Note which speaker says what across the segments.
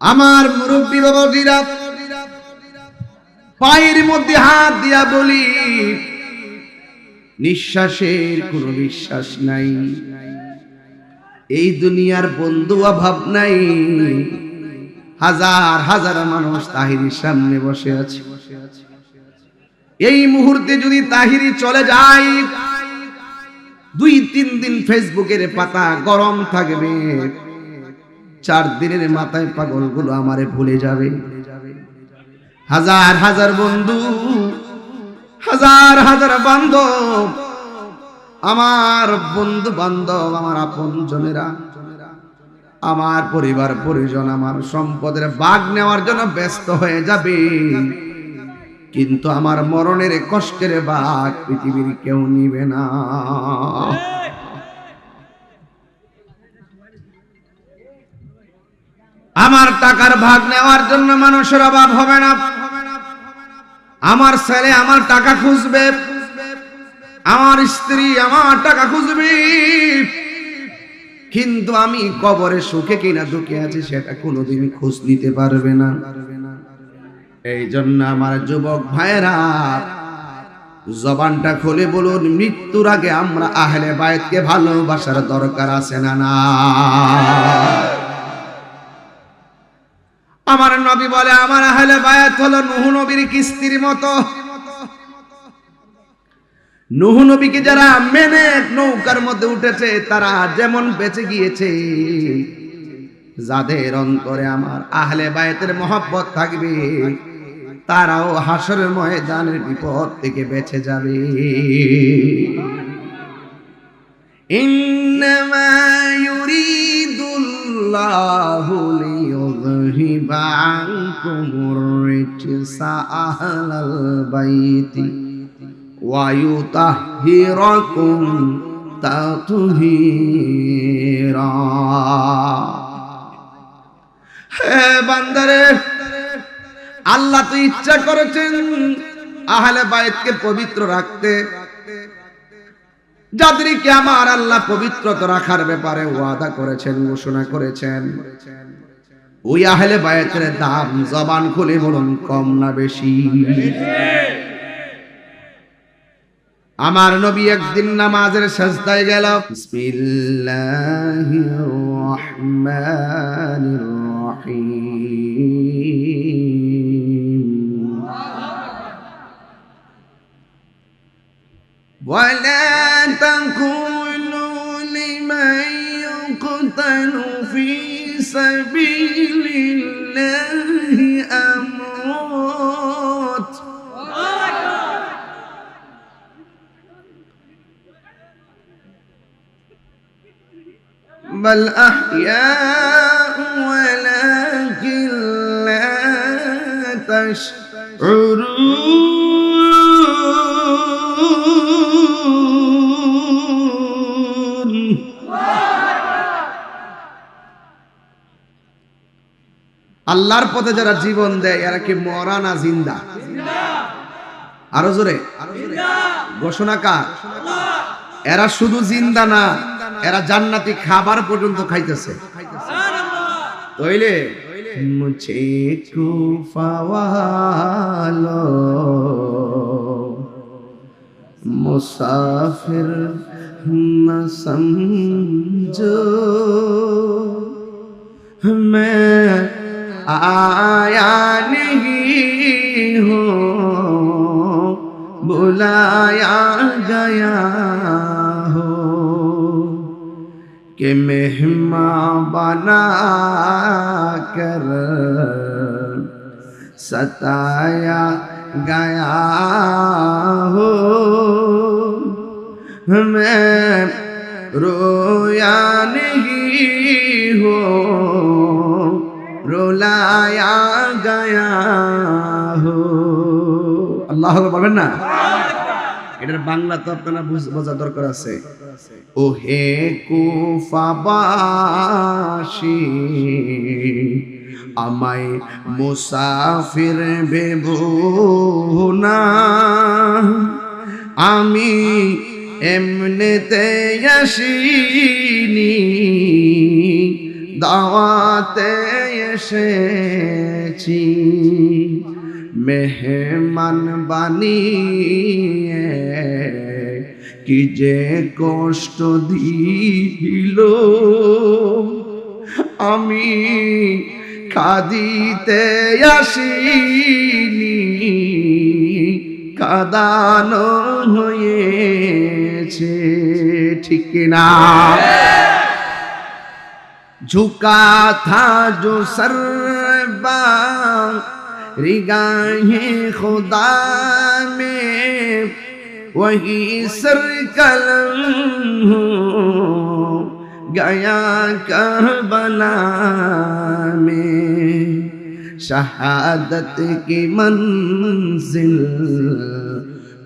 Speaker 1: আমার মুরব্বী বাবাজিরা, পায়ের মধ্যে হাত দিয়া বলি, নিঃশ্বাসের কোনো বিশ্বাস নাই। এই দুনিয়ার বন্ধু অভাব নাই। হাজার হাজার মানুষ তাহিরির সামনে বসে আছে। এই মুহূর্তে যদি তাহিরি চলে যায়, দুই তিন দিন ফেসবুকের পাতা গরম থাকবে। চার দিনের মাথায় পাগলগুলো আমারে ভুলে যাবে। হাজার হাজার বন্ধু, হাজার হাজার বান্ধব, আমার বন্ধু বান্ধব, আমার আপন জনেরা, আমার পরিবার, পরিজন, আমার সম্পদের বাঘ নেওয়ার জন্য ব্যস্ত হয়ে যাবে। কিন্তু আমার মরণের কষ্টের বাঘ পৃথিবীর কেউ নিবে না। আমার টাকার ভাগ নেওয়ার জন্য মানুষের অভাব হবে না। আমার ছেলে আমার টাকা খুঁজবে। আমার স্ত্রী আমার টাকা খুঁজবে। কিন্তু আমি কবরে সুখে কিনা দুঃখে আছি, সেটা কোনোদিন খোঁজ নিতে পারবে না। এই জন্য আমার যুবক ভাইরা জবানটা খুলে বলুন, মৃত্যুর আগে আমরা আহলে বায়তকে ভালোবাসার দরকার আছে না না? আমার নবী বলে, আমার আহলে বায়াত হলো নুহু নবীর কিস্তির মতো। নুহু নবীকে যারা মেনে নৌকার মধ্যে উঠেছে, তারা যেমন বেঁচে গিয়েছে। যাদের অন্তরে আমার আহলে বায়াতের মহব্বত থাকবে, তারাও হাসর ময়দানের বিপদ থেকে বেঁচে যাবে। ইন্নামা ইউরি ليذهب عنكم الرجس أهل البيت ويطهركم تطهيرا হে বান্দারে আল্লাহ তো ইচ্ছা করেছেন আহলে বাইতকে পবিত্র রাখতে যাদেরকে আমার আল্লাহ পবিত্রতা রাখার ব্যাপারে ওয়াদা করেছেন ঘোষণা করেছেন ওই আহলে বায়াতের দাম জবান খুলে বলুন কম না বেশি আমার নবী একদিন নামাজের সেজদায় গেল বিসমিল্লাহির রহমানির রহিম ولا تكونوا لمن يقتل في سبيل الله أموات بل أحياء ولكن لا تشعرون আল্লাহর পথে যারা জীবন দেয়, এরা কি মরা না জিন্দা? আরও জোরে। ঘোষণা কার? এরা শুধু জিন্দা না, এরা জান্নাতি খাবার পর্যন্ত খাইতেছে। তৈলে? কুফাওয়ালো মুসাফির না সমঝো। आया नहीं हूँ। बुलाया गया हो। कि मेहमा बना कर सताया गया हो। मैं रोया नहीं हो। আল্লাহ বলবেন না? এটার বাংলা তো আপনারা বোঝা দরকার আছে। ও হে কুফাবাসী আমায় মুসাফির ভেবো না। আমি এমনিতে আসিনি দাওয়াতে এসেছি। মেহমান বানিয়ে কি যে কষ্ট দিল। আমি কাঁদিতে আসিনি কাদানো হয়েছে ঠিক না झुका था जो सरबा रिगाहे खुदा में, वही सर कलम गया करबला में। शहादत की मंजिल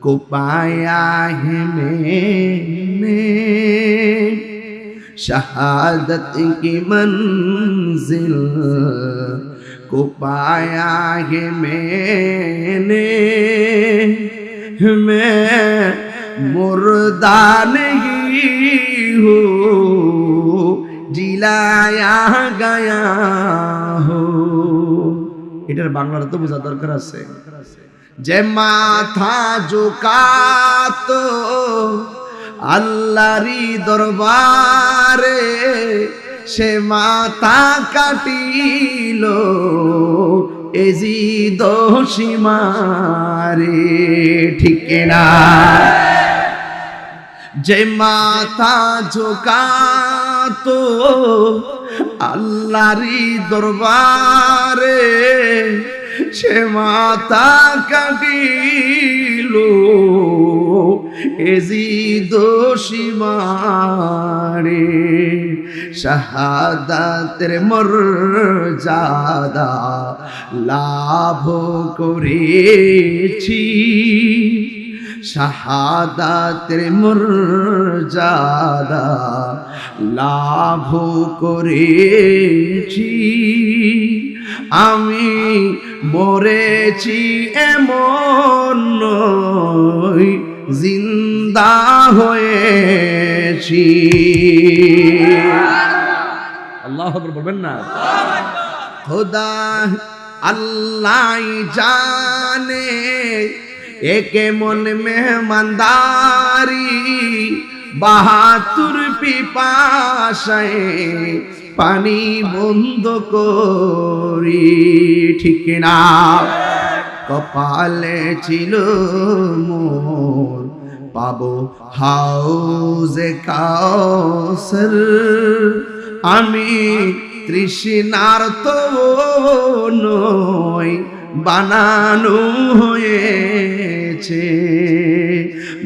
Speaker 1: को पाया है मैंने। शहादत की मंजिल को पाया है मैंने मैं मुर्दा नहीं हूँ जिलाया गया हो এটার বাংলাটা তো বোঝা দরকার আছে যে মাথা ঝুকাতো আল্লাহরি দরবারে সে মাথা কাটিল এজি দোষিমারে ঠিক না যে মাথা ঝোকাতো আল্লাহরি দরবারে, সে মাথা কাটিল এজি দোষিমারে শাহাদাতের মর্যাদা লাভ করেছি। শাহাদাতের মর্যাদা লাভ করেছি। আমি মরেছি এমন নই। জিন্দা হয়েছি। আল্লাহ বলবেন না? খোদা আল্লাহ জানে একে মন মেহমানদারি বাহাতুর পিপাসায় পানি বন্ধ করি, ঠিক না কপালে ছিল মোর পাবো হাউজে কাউসর। আমি তৃষ্ণার তো নই, বানানো হয়েছে।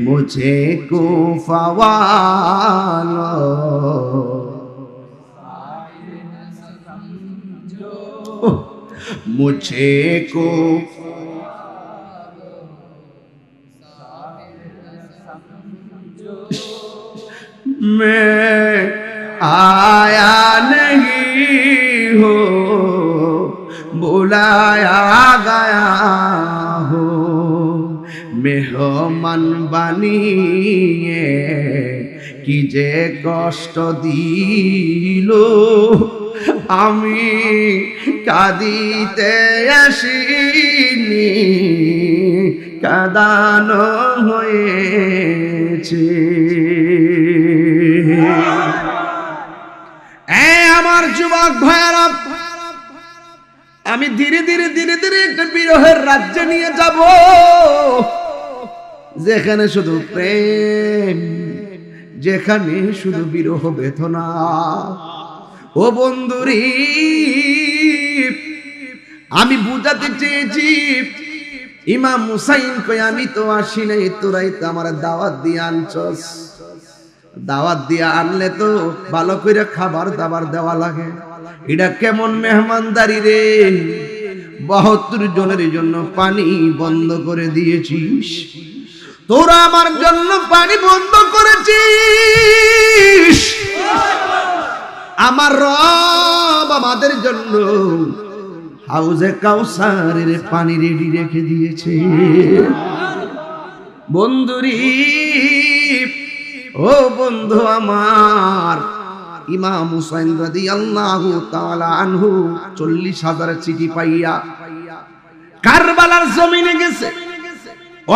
Speaker 1: মুঝে কুফাওয়াল মুঝে কো میں آیا نہیں ہو بلایا گیا ہو মেহমান বানিয়ে কি যে কষ্ট দিল আমি কাঁদিতে আসিনি, কাদানো হয়েছে। আমার যুবক ভাইয়ারা, আমি ধীরে ধীরে ধীরে ধীরে একটা বিরহের রাজ্যে নিয়ে যাব, যেখানে শুধু প্রেম, যেখানে শুধু বিরহ বেদনা। ও বন্ধুরি, আমি বুঝাতে চেয়েছি, ইমাম মুসাইন কই আমি তো আসি নাই, তোরাই তো আমার দাওয়াত দিয়ে আনছস। দাওয়াত দিয়ে আনলে তো ভালো করে খাবার দাবার দেওয়া লাগে। এটা কেমন মেহমানদারি রে? বাহাত্তর জনের জন্য পানি বন্ধ করে দিয়েছিস। তোরা আমার জন্য পানি বন্ধ করেছিস। আমার রব আমাদের জন্য হাউজে কাউসারের পানি রেডি রেখে দিয়েছে। বন্ধুরি ও বন্ধু আমার, ইমাম হুসাইন রাদিয়াল্লাহু তাআলা আনহু চল্লিশ হাজার চিঠি পাইয়া কারবালার জমিনে গেছে।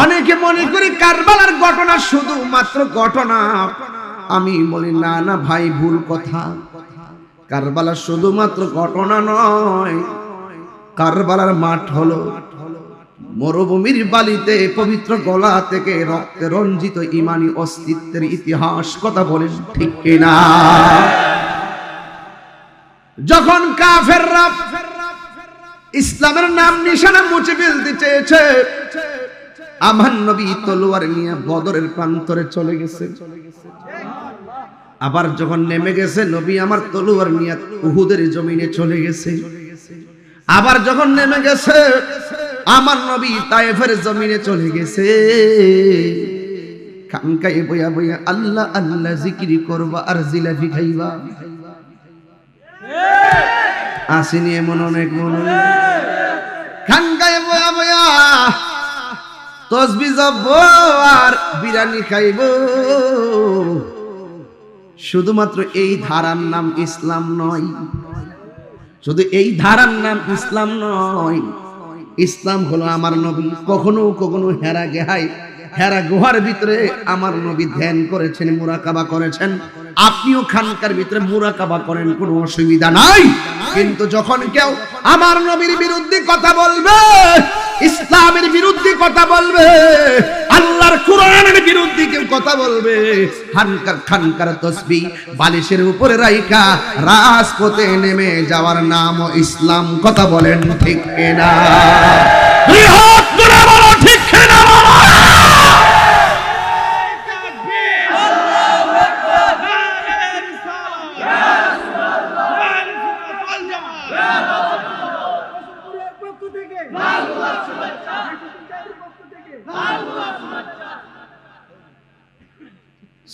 Speaker 1: অনেকে মনে করি কারবালার ঘটনা শুধু মাত্র ঘটনা। আমি বলি, না না, ভাই, ভুল কথা। কারবালার শুধুমাত্র ঘটনা নয়, কারবালার মাঠ হলো মরুভূমির বালিতে পবিত্র গলা থেকে রক্তে রঞ্জিত ইমানি অস্তিত্বের ইতিহাস কথা বলেন ঠিক কিনা? যখন কাফেররা ইসলামের নাম নিশানা মুছে ফেলতে চেয়েছে, আমার নবী তলোয়ার নিয়ে বদরের প্রান্তরে চলে গেছে। আবার যখন নেমে গেছে, নবী আমার তলোয়ার নিয়ে উহুদের জমিনে চলে গেছে। আবার যখন নেমে গেছে আমার নবী তায়েফের জমিনে চলে গেছে। খানকাই বইয়া বইয়া আল্লাহ আল্লাহ জিকিরি করবা, আর জিলাফি খাইবা। আসেনি এমন অনেক মনে খানকায় বয়া বয়া, তসবি জব্ব আর বিরিয়ানি খাইব। শুধুমাত্র এই ধারার নাম ইসলাম নয়। শুধু এই ধারার নাম ইসলাম নয় ইসলাম হলো আমার নবী। কখনো কখনো হেরা গেহাই, হেরা গুহার ভিতরে আমার নবী ধ্যান করেছেন, মুরাকাবা করেছেন। আপনিও খানকার ভিতরে মুরাকাবা করেন, কোনো অসুবিধা নাই। কিন্তু যখন কেউ আমার নবীর বিরুদ্ধে কথা বলবে ইসলামের বিরুদ্ধে কথা বলবে, আল্লাহর কোরআনের বিরুদ্ধে কেউ কথা বলবে। খানকার খানকার তসবি, বালিশের উপরে রাইকা রাজপথে নেমে যাওয়ার নাম ইসলাম, কথা বলেন ঠিক না দুই হাত তুলে বলো ঠিক না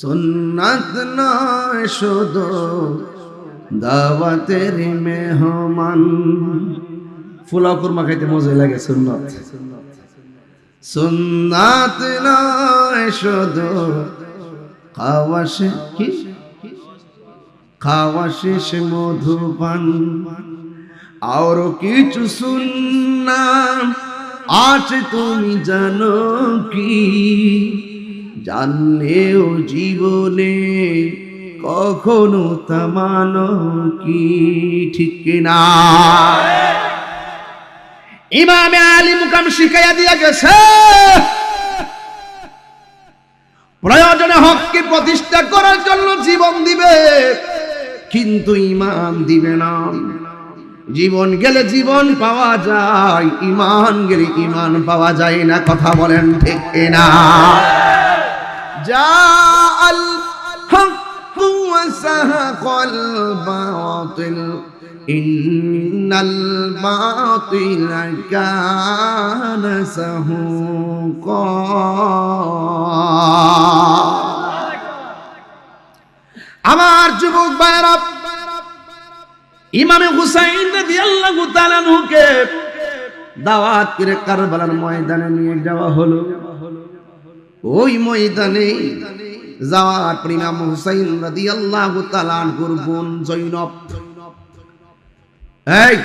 Speaker 1: সুন্নাত নয় শুধু দাওয়াতের মেহমান। ফুলা কুরমা খাইতে মজা লাগে সুন্নাত। সুন্নাত নয় শুধু খাওয়া কি? খাওয়া শেষ মধুপান। আর কিছু শুনলাম আজ তুমি জানো কি? জানলেও জীবনে কখনো তা মানো কি ঠিক না ইমামে আলী মুকাম শিখাইয়া দিয়া গেছে। প্রয়োজনে হককে প্রতিষ্ঠা করার জন্য জীবন দিবে, কিন্তু ইমান দিবে না। জীবন গেলে জীবন পাওয়া যায়, ইমান গেলে ইমান পাওয়া যায় না, কথা বলেন ঠিক না যা আল হক وسهق الباطل إن الباطل كان سهوقا আমার যুবক ভাইরা ইমামে হুসাইন রাদিয়াল্লাহু তাআলা নুকে দাওয়াত করে কারবালার ময়দানে নিয়ে যাওয়া হলো ওই ময়দানে যাওয়ার পর ইমাম হুসাইন রাদিয়াল্লাহু তাআলা আনহুর জৈনব। এই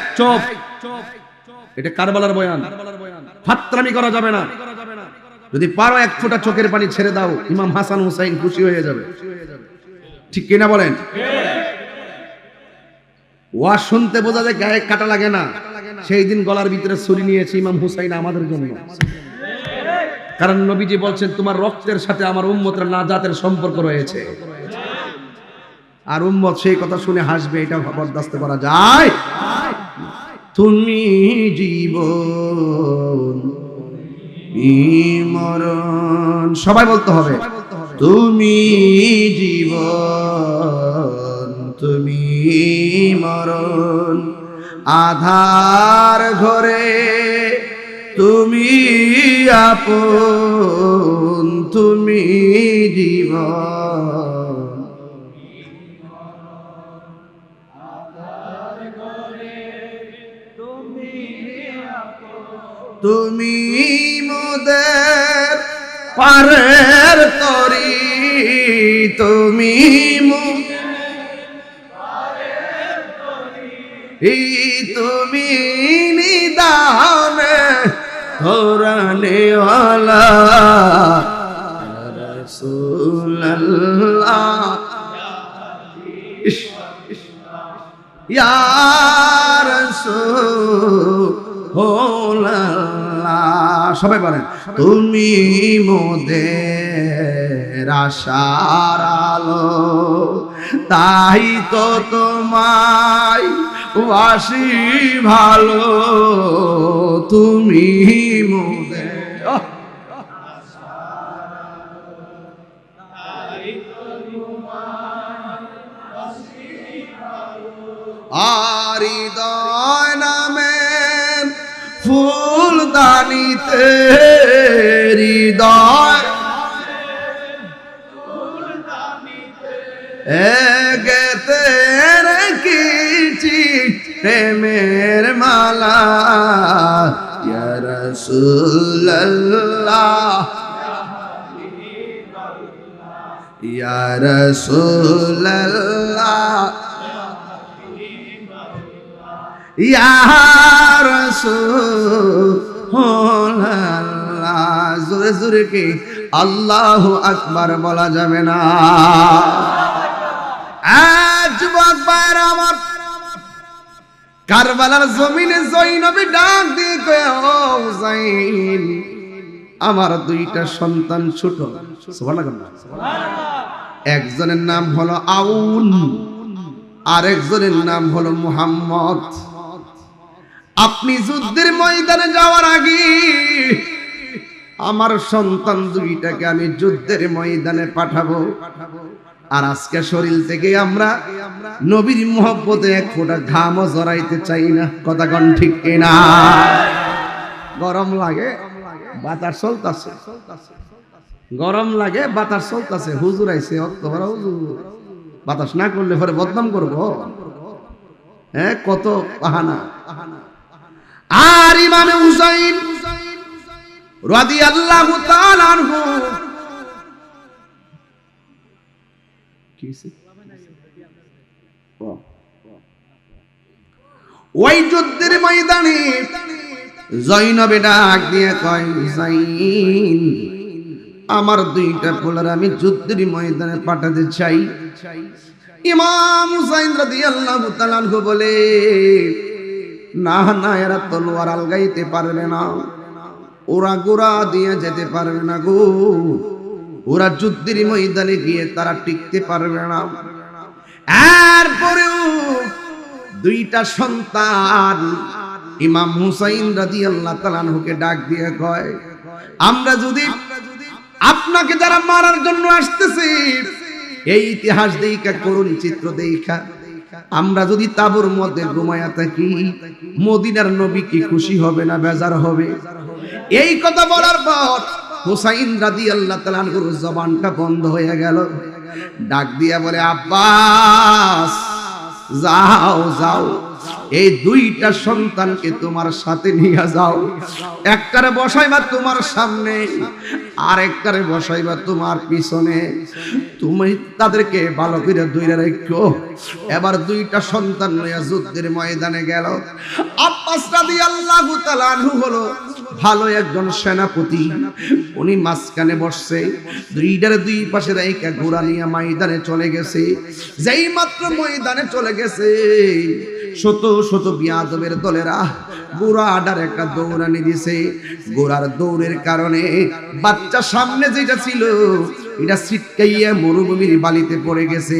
Speaker 1: এটা কারবালার বয়ান। করা যাবে না। যদি পারো এক ফোঁটা চোখের পানি ছেড়ে দাও, ইমাম হাসান হুসাইন খুশি হয়ে যাবে। ঠিক কিনা বলেন? ওয়া শুনতে বোঝা যায় গায়ে কাটা লাগে না। সেই দিন গলার ভিতরে ছুরি নিয়েছে ইমাম হুসাইন আমাদের জন্য। কারণ নবীজি বলছেন, তোমার রক্তের সাথে আমার উম্মতের নাজাতের সম্পর্ক রয়েছে। আর উম্মত সেই কথা শুনে হাসবে এটা বরদাস্ত করা যায়। তুমি জীবন মরণ, সবাই বলতে হবে, তুমি জীবন, তুমি মরণ, আধার ঘরে তুমি আপন তুমি দিব তুমি মোদের পারের তরি তুমি তুমি নিদানে ইয়ার সবাই বলেন তুমি মোদের আশার আলো তাই তো তোমায় বাসি ভালো তুমি মোদের হৃদয় নামের ফুল দানিতে হৃদয় ইয়া জোরে জোরে কি? আল্লাহ আকবার বলা যাবে না। আমার কারবালার জমিনে জৈনবী ডাক দিয়ে কয়ে ও হুসাইন আমার দুইটা সন্তান ছোট। সুবহানাল্লাহ। একজনের নাম হলো আউন আর একজনের নাম হলো মুহাম্মদ। আপনি যুদ্ধের ময়দানে যাওয়ার আগে আমার সন্তান দুইটাকে আমি যুদ্ধের ময়দানে পাঠাবো পাঠাবো। আর আজকে শরীর থেকে আমরা নবীর মোহব্বতে এক ফোঁটা ঘামও জড়াইতে চাই না। কথা কন ঠিক কিনা? গরম লাগে, বাতাস চলতেছে। গরম লাগে, বাতাস চলতেছে। হুজুর আইছে অক্টোবর হুজুর। বাতাস না করলে পরে বদনাম করব। হ্যাঁ কত বাহানা। আর ইমামে হুসাইন রাদি আল্লাহ ওই যুদ্ধের ময়দানে জৈনবে ডাক দিয়ে কয় হুসাইন আমার দুইটা পোলার আমি যুদ্ধের ময়দানে পাঠাতে চাই। ইমাম হুসাইন রাদিয়াল্লাহু তাআলা বলে, না না, এরা তলোয়ার আলগাইতে পারবে না। ওরা গোড়া দিয়ে যেতে পারবে না গো। ওরা যুদ্ধের ময়দানে গিয়ে তারা টিকতে পারবে না। এরপরেও দুইটা সন্তান ইমাম হুসাইন রাদিয়াল্লাহু তাআলা আনহুকে ডাক দিয়ে কয়, আমরা যদি আপনাকে যারা মারার জন্য আসতেছে, এই ইতিহাস দেখা করুন চিত্র দেখা আমরা যদি তাবুর মধ্যে ঘুমায়া থাকি, মদিনার নবী কি খুশি হবে না বেজার হবে? এই কথা বলার পর হুসাইন রাদি আল্লাহ তালানগুর জবানটা বন্ধ হয়ে গেল। ডাক দিয়া বলে আব্বাস যাও যাও। এই দুইটা সন্তানকে তোমার সাথে নিয়ে যাও। একটারে বসাইবা তোমার সামনে আর একটারে বসাইবা তোমার পিছনে। তুমি তাদেরকে ভালো করে দুইটা রেখো এবার দুইটা সন্তান লইয়া যুদ্ধের ময়দানে গেল। আব্বাস রাদিয়াল্লাহু তাআলা আনহু হলো ভালো একজন সেনাপতি। উনি মাঝখানে বসছে, দুইটারে দুই পাশে রেখে ঘোড়া নিয়ে ময়দানে চলে গেছে। যেই মাত্র ময়দানে চলে গেছে শত শত বিয়াদবের দলেরা গোড়া আডার একটা দৌড়ানি দিছে। গোড়ার দৌড়ের কারণে বাচ্চা সামনে যেটা ছিল, এটা ছিটকাইয়া মরুভূমির বালিতে পড়ে গেছে।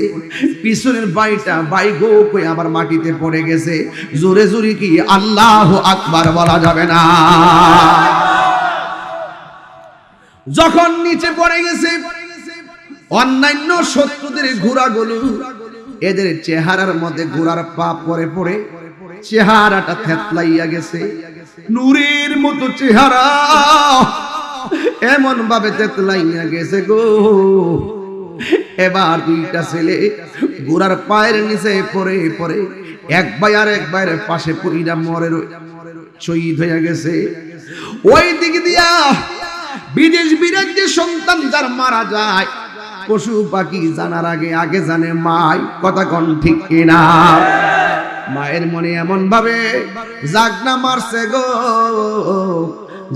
Speaker 1: পিছনের বাড়িটা বাই গো কই আবার মাটিতে পড়ে গেছে। জোরে জোরে কি আল্লাহ আকবার বলা যাবে না। যখন নিচে পড়ে গেছে, অন্যান্য শত্রুদের ঘোড়াগুলো এদের চেহারার মধ্যে ঘোড়ার পা পরে পড়ে, চেহারাটা থেতলাইয়া গেছে। নূরের মতো চেহারা এমন ভাবে তেতলাইয়া গেছে গো। এবার দুইটা ছেলে ঘোড়ার পায়ের নিচে পরে পরে এক ভাই আর এক ভাইয়ের পাশে পড়িরা মরে শহীদ হয়ে গেছে। ওই দিক দিয়া বিদেশ বিরাজ্যে সন্তান যার মারা যায় পশু পাখি জানার আগে আগে জানে মাই কথা কন ঠিক কিনা। মায়ের মনে এমন ভাবে জাগনা মারছে গো।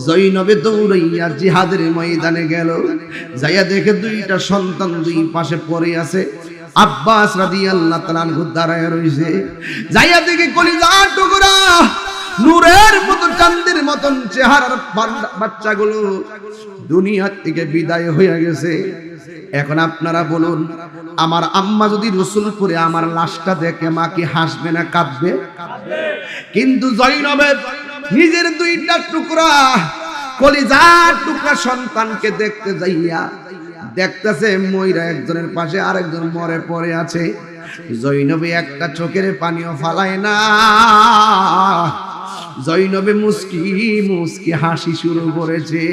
Speaker 1: জৈনবে দৌড়াইয়া জিহাদের ময়দানে গেল। যাইয়া দেখে দুইটা সন্তান দুই পাশে পড়ে আছে। আব্বাস রাদিয়াল্লাহু তাআলা দাঁড়ায় রইছে। যাইয়া দেখে কলিজা টুকরা নূরের মতো চাঁদের মতন চেহারার বাচ্চাগুলো দুনিয়া থেকে বিদায় হয়ে গেছে। এখন আপনারা বলুন, আমার আম্মা যদি রসুলপুরে আমার লাশটা দেখে মা কি হাসবে না কাঁদবে? কিন্তু জৈনবের নিজের দুইটা টুকরা, কলিজার টুকরা সন্তানকে দেখতে যাইয়া দেখতেছে ময়রা একজনের পাশে আরেকজন মরে পড়ে আছে। জৈনবে একটা চোখের পানিও ফালায় না। জৈনবে মুস্কি মুস্কি হাসি শুরু করেছে।